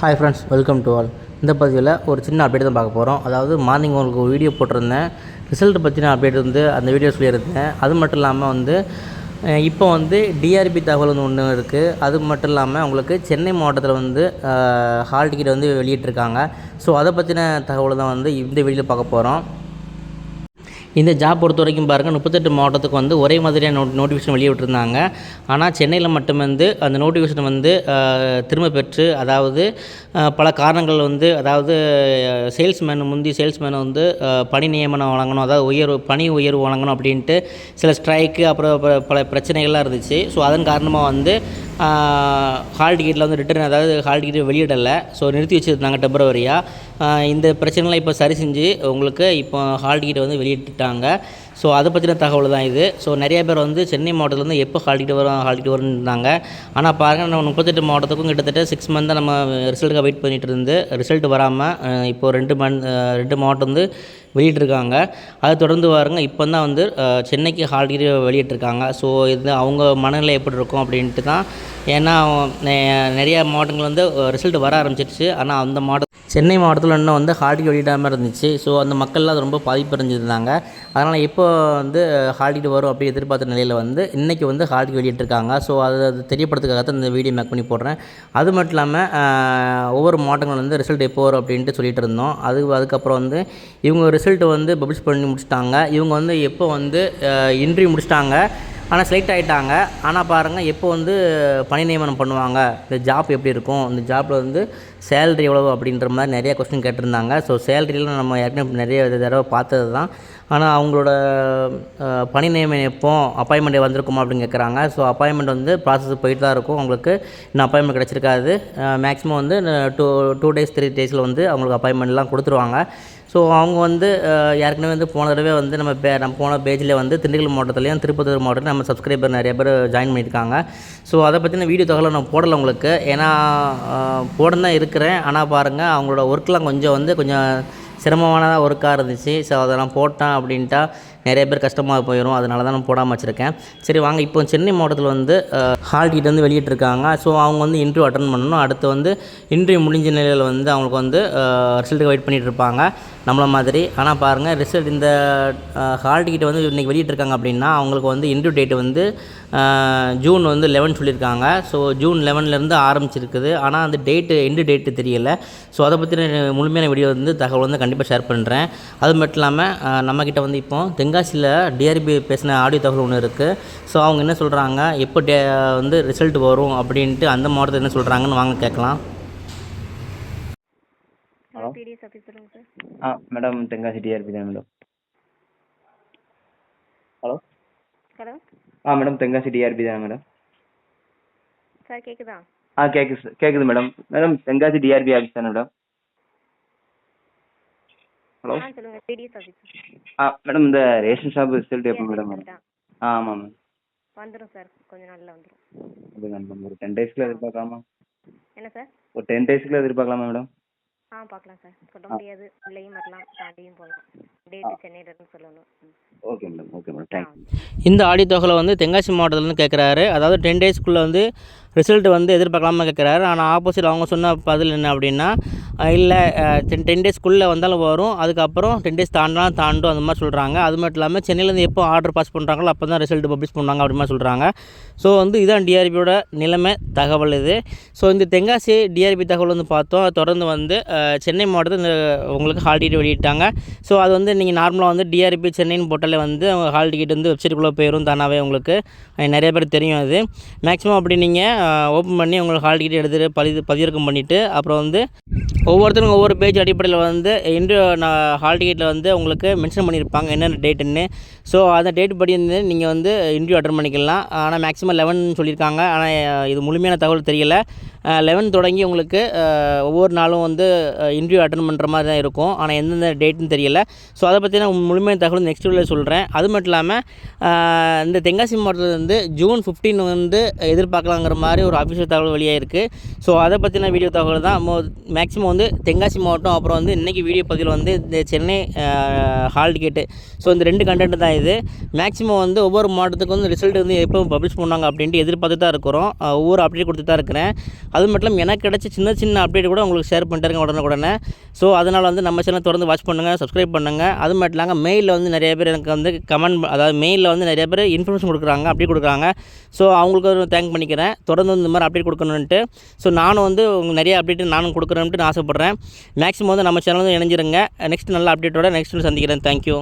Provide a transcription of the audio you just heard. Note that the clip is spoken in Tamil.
Hi friends welcome to all இந்த பதிவில் ஒரு சின்ன அப்டேட் தான் பார்க்க போகிறோம் அதாவது மார்னிங் உங்களுக்கு ஒரு வீடியோ போட்டிருந்தேன். ரிசல்ட் பற்றின அப்டேட் வந்து அந்த வீடியோ சொல்லியிருந்தேன். அது மட்டும் இல்லாமல் வந்து இப்போ வந்து டிஆர்பி தகவல் வந்து ஒன்று இருக்குது அது மட்டும் இல்லாமல் உங்களுக்கு சென்னை மாவட்டத்தில் வந்து ஹால் டிக்கெட் வந்து வெளியிட்டிருக்காங்க. ஸோ அதை பற்றின தகவல் தான் வந்து இந்த வீடியோவில் பார்க்க போகிறோம் இந்த ஜாப் பொறுத்த வரைக்கும் பாருங்கள் முப்பத்தெட்டு மாவட்டத்துக்கு வந்து ஒரே மாதிரியான நோ நோட்டிஃபிகேஷன் வெளியிட்டிருந்தாங்க ஆனால் சென்னையில் மட்டும் வந்து அந்த நோட்டிஃபிகேஷன் வந்து திரும்ப பெற்று அதாவது பல காரணங்கள் வந்து அதாவது சேல்ஸ்மேன் முந்தி சேல்ஸ்மேன் வந்து பணி நியமனம் வழங்கணும் அதாவது உயர்வு பணி உயர்வு வழங்கணும் அப்படின்ட்டு சில ஸ்ட்ரைக்கு அப்புறம் ப- பல பிரச்சனைகள்லாம் இருந்துச்சு. ஸோ அதன் காரணமாக வந்து ஹால் டிக்கெட்டில் வந்து ரிட்டர்ன் அதாவது ஹால் டிக்கெட் வெளியிடலை. ஸோ நிறுத்தி வச்சுருந்தாங்க டெம்பரவரியாக இந்த பிரச்சனைலாம் இப்போ சரி செஞ்சு உங்களுக்கு இப்போ ஹால் டிக்கெட் வந்து விட்டாங்க. ஸோ அதை பற்றின தகவல் தான் இது. ஸோ நிறைய பேர் வந்து சென்னை மாவட்டத்துலேருந்து எப்போ ஹாலிட்டு வரும் ஹாலிட்டு வரும்னு இருந்தாங்க. ஆனால் பாருங்கள் நம்ம முப்பத்தெட்டு மாவட்டத்துக்கும் கிட்டத்தட்ட சிக்ஸ் மந்த் நம்ம ரிசல்ட்டுக்காக வெயிட் பண்ணிட்டு இருந்து ரிசல்ட் வராமல் இப்போது ரெண்டு மந்த் ரெண்டு மாவட்டம் வந்து வெளியிட்டிருக்காங்க. அதை தொடர்ந்து பாருங்கள் இப்போ தான் வந்து சென்னைக்கு ஹாலிட்டு வெளியிட்டிருக்காங்க. ஸோ இது அவங்க மனநிலை எப்படி இருக்கும் அப்படின்ட்டு தான். ஏன்னா நிறையா நிறைய மாவட்டங்கள் வந்து ரிசல்ட் வர ஆரம்பிச்சிருச்சு. ஆனால் அந்த மாவட்டம் சென்னை மாவட்டத்தில் இன்னும் வந்து ஹால் வெளியிடாமல் இருந்துச்சு. ஸோ அந்த மக்கள்லாம் அது ரொம்ப பாதிப்பு அடைஞ்சிருந்தாங்க அதனால் இப்போ வந்து ஹால் வரும் அப்படி எதிர்பார்த்த நிலையில் வந்து இன்றைக்கி வந்து ஹால் வெளியிட்டிருக்காங்க. ஸோ அதை அது தெரியப்படுறதுக்காக தான் இந்த வீடியோ மேக் பண்ணி போடுறேன். அது மட்டும் இல்லாமல் ஒவ்வொரு மாவட்டங்களும் வந்து ரிசல்ட் எப்போ வரும் அப்படின்ட்டு சொல்லிட்டு இருந்தோம். அது அதுக்கப்புறம் வந்து இவங்க ரிசல்ட் வந்து பப்ளிஷ் பண்ணி முடிச்சிட்டாங்க. இவங்க வந்து எப்போ வந்து இன்ட்ரிவியூ முடிச்சிட்டாங்க. ஆனால் செலக்ட் ஆகிட்டாங்க ஆனால் பாருங்கள் எப்போ வந்து பணி நியமனம் பண்ணுவாங்க? இந்த ஜாப் எப்படி இருக்கும்? இந்த ஜாப்பில் வந்து சேலரி எவ்வளோ அப்படின்ற மாதிரி நிறைய கொஸ்டின் கேட்டிருந்தாங்க. ஸோ சேலரிலாம் நம்ம ஏற்கனவே நிறைய தடவை பார்த்தது தான் ஆனால் அவங்களோட பணி நியமனம் எப்போ அப்பாயின்மெண்ட் வந்திருக்குமா அப்படின்னு கேட்குறாங்க ஸோ அப்பாயின்மெண்ட் வந்து ப்ராசஸ் போயிட்டு தான் இருக்கும். அவங்களுக்கு இன்னும் அப்பாயின்மெண்ட் கிடச்சிருக்காது. மேக்ஸிமம் வந்து டூ டூ டேஸ் த்ரீ டேஸில் வந்து அவங்களுக்கு அப்பாயின்மெண்ட்லாம் கொடுத்துருவாங்க. ஸோ அவங்க வந்து ஏற்கனவே வந்து போன தடவை வந்து நம்ம பே நம்ம போன பேஜில் வந்து திண்டுக்கல் மாவட்டத்துலேயும் திருப்பத்தூர் மாவட்டத்தில் நம்ம சப்ஸ்கிரைபர் நிறைய பேர் ஜாயின் பண்ணியிருக்காங்க. ஸோ அதை பற்றின வீடியோ தகவலை நான் போடலை உங்களுக்கு. ஏன்னா போட தான் இருக்கிறேன். ஆனால் பாருங்கள் அவங்களோட ஒர்க்லாம் கொஞ்சம் வந்து கொஞ்சம் சிரமமானதாக ஒர்க்காக இருந்துச்சு. ஸோ அதெல்லாம் போட்டேன் அப்படின்ட்டா நிறைய பேர் கஷ்டமாக போயிடும் அதனால தான் நான் போடாமல் வச்சுருக்கேன். சரி வாங்க. இப்போ சென்னை மாவட்டத்தில் வந்து ஹால் டிக்கெட் வந்து வெளியிட்டிருக்காங்க. ஸோ அவங்க வந்து இன்டர்வியூ அட்டன் பண்ணணும். அடுத்து வந்து இன்டர்வியூ முடிஞ்ச நிலையில் வந்து அவங்களுக்கு வந்து ரிசல்ட்டுக்கு வெயிட் பண்ணிகிட்டு இருப்பாங்க. நம்மள மாதிரி. ஆனால் பாருங்கள் ரிசல்ட் இந்த ஹால் டிக்கெட் வந்து இன்றைக்கி வெளியிட்டிருக்காங்க அப்படின்னா அவங்களுக்கு வந்து இன்டர்வியூ டேட் வந்து ஜூன் வந்து லெவன் சொல்லியிருக்காங்க. ஸோ ஜூன் லெவன்லேருந்து ஆரம்பிச்சிருக்குது. ஆனால் அந்த டேட்டு எண்டு டேட்டு தெரியல. ஸோ அதை பற்றின முழுமையான வீடியோ வந்து தகவல் வந்து கண்டிப்பாக ஷேர் பண்ணுறேன் அது மட்டும் இல்லாமல் நம்மக்கிட்ட வந்து இப்போ தென்காசியில் டிஆர்பி பேசின ஆடியோ தகவல் ஒன்று இருக்குது ஸோ அவங்க என்ன சொல்கிறாங்க எப்போ டே வந்து ரிசல்ட் வரும் அப்படின்ட்டு அந்த மாவட்டத்தில் என்ன சொல்கிறாங்கன்னு வாங்க கேட்கலாம். ஆ மேடம் தென்காசி டிஆர்பி தான் மேடம் ஹலோ. ஹலோ. ஆ மேடம் தென்காசி டிஆர்பி தான் மேடம் சார் கேட்குதா ஆ கேட்குது சார் கேட்குது madam madam Tenkasi DRB office தானே மேடம் ஹலோ? ஆஃபீஸ் ஆ மேடம் இந்த ரேஷன் ஷாப் ரிசல்ட் எப்போ மேடம் வரும்? ஆ ஆமாம். மேம் வந்துடும் சார் கொஞ்ச நாளில் வந்துடும் அது மேடம். ஒரு டென் டேஸ்க்குள்ள எதிர்பார்க்கலாமா? என்ன சார் ஒரு டென் டேஸ்க்குள்ள எதிர்பார்க்கலாமா மேடம்? ஆ பார்க்கலாம் சார் சொல்ல முடியாது. உள்ளேயும் வரலாம் தாண்டியும் போகலாம். டேட்டு சென்னையில இருந்து சொல்லணும். ம். Okay madam. Okay madam. Thank you இந்த ஆடியோ தொகையில் வந்து தென்காசி மாவட்டத்துலேருந்து கேட்குறாரு அதாவது டென் டேஸ்க்குள்ளே வந்து ரிசல்ட் வந்து எதிர்பார்க்கலாமா கேட்குறாரு ஆனால் ஆப்போசிட் அவங்க சொன்ன பதில் என்ன அப்படின்னா இல்லை டென் டென் டேஸ்க்குள்ளே வந்தாலும் வரும். அதுக்கப்புறம் டென் டேஸ் தாண்டலாம் தாண்டும் அந்த மாதிரி சொல்கிறாங்க அது மட்டும் இல்லாமல் சென்னையிலேருந்து எப்போ ஆர்டர் பாஸ் பண்ணுறாங்களோ அப்போ தான் ரிசல்ட் பப்ளிஷ் பண்ணுவாங்க அப்படி மாதிரி சொல்கிறாங்க ஸோ வந்து இதுதான் டிஆர்பியோட நிலைமை தகவல் இது. ஸோ இந்த தென்காசி டிஆர்பி தகவல் வந்து பார்த்தோம். தொடர்ந்து வந்து சென்னை மாவட்டத்தில் இந்த உங்களுக்கு ஹால் டிக்கெட் வெளியிட்டாங்க. ஸோ அது வந்து நீங்கள் நார்மலாக வந்து டிஆர்பி சென்னைன்னு போட்டாலே வந்து அவங்க ஹால் டிக்கெட் வந்து வெப்சைட்டுக்குள்ளே போயிடும் தானாகவே உங்களுக்கு. நிறைய பேர் தெரியும் அது. மேக்ஸிமம் அப்படி நீங்கள் ஓப்பன் பண்ணி உங்களுக்கு ஹால் டிக்கெட் எடுத்துகிட்டு பதிவு பதிவிறக்கம் பண்ணிவிட்டு அப்புறம் வந்து ஒவ்வொருத்தரும் ஒவ்வொரு பேஜ் அடிப்படையில் வந்து இன்ட்ரியூ நான் ஹால் டிக்கெட்டில் வந்து உங்களுக்கு மென்ஷன் பண்ணியிருப்பாங்க என்னென்ன டேட்டுன்னு ஸோ அந்த டேட் படி வந்து நீங்கள் வந்து இன்டர்வியூ அட்டன் பண்ணிக்கலாம். ஆனால் மேக்ஸிமம் லெவன் சொல்லியிருக்காங்க. ஆனால் இது முழுமையான தகவல் தெரியல. லெவன் தொடங்கி உங்களுக்கு ஒவ்வொரு நாளும் வந்து இன்டர்வியூ அட்டன் பண்ணுற மாதிரி தான் இருக்கும். ஆனால் எந்தெந்த டேட்டுன்னு தெரியல. ஸோ அதை பற்றி நான் முழுமையான தகவல் நெக்ஸ்ட் வீடியோவில் சொல்கிறேன் அது மட்டும் இல்லாமல் இந்த தென்காசி மாவட்டத்தில் வந்து ஜூன் 15 வந்து எதிர்பார்க்கலாங்கிற மாதிரி ஒரு அஃபிஷியல் தகவல் வெளியாயிருக்கு. ஸோ அதை பற்றின வீடியோ தகவல் தான். மேக்ஸிமம் வந்து தென்காசி மாவட்டம் அப்புறம் வந்து இன்றைக்கி வீடியோ பதிவில் வந்து இந்த சென்னை ஹால் டிக்கெட்டு ஸோ இந்த ரெண்டு கண்டென்ட் தான் இது. மேக்ஸிமம் வந்து ஒவ்வொரு மாவட்டத்துக்கும் வந்து ரிசல்ட் வந்து எப்போ பப்ளிஷ் பண்ணுவாங்க அப்படின்ட்டு எதிர்பார்த்து தான் இருக்கிறோம். ஒவ்வொரு அப்டேட் கொடுத்து தான் இருக்கிறேன். அது மட்டும் இல்லாமல் எனக்கு கிடச்ச சின்ன சின்ன அப்டேட் கூட உங்களுக்கு ஷேர் பண்ணிட்டு இருக்கேன் உடனே உடனே ஸோ அதனால் வந்து நம்ம சேனல் தொடர்ந்து வாட்ச் பண்ணுங்கள் சப்ஸ்கிரைப் பண்ணுங்கள் அது மட்டும் இல்லாமல் மெயிலில் வந்து நிறைய பேர் எனக்கு வந்து கமெண்ட் அதாவது மெயிலில் வந்து நிறைய பேர் இன்ஃபர்மேஷன் கொடுக்குறாங்க அப்டேட் கொடுக்குறாங்க. ஸோ அவங்களுக்கு ஒரு தேங்க் பண்ணிக்கிறேன். தொடர்ந்து இந்த மாதிரி அப்டேட் கொடுக்கணுன்ட்டு ஸோ நானும் வந்து உங்களுக்கு நிறைய அப்டேட் நானும் கொடுக்குறேன்ட்டு நான் ஆசைப்பட்றேன். மேக்ஸிமம் வந்து நம்ம சேனல் வந்து இணைஞ்சிருங்க. நெக்ஸ்ட் நல்ல அப்டேட்டோட நெக்ஸ்ட் சந்திக்கிறேன். தேங்க்யூ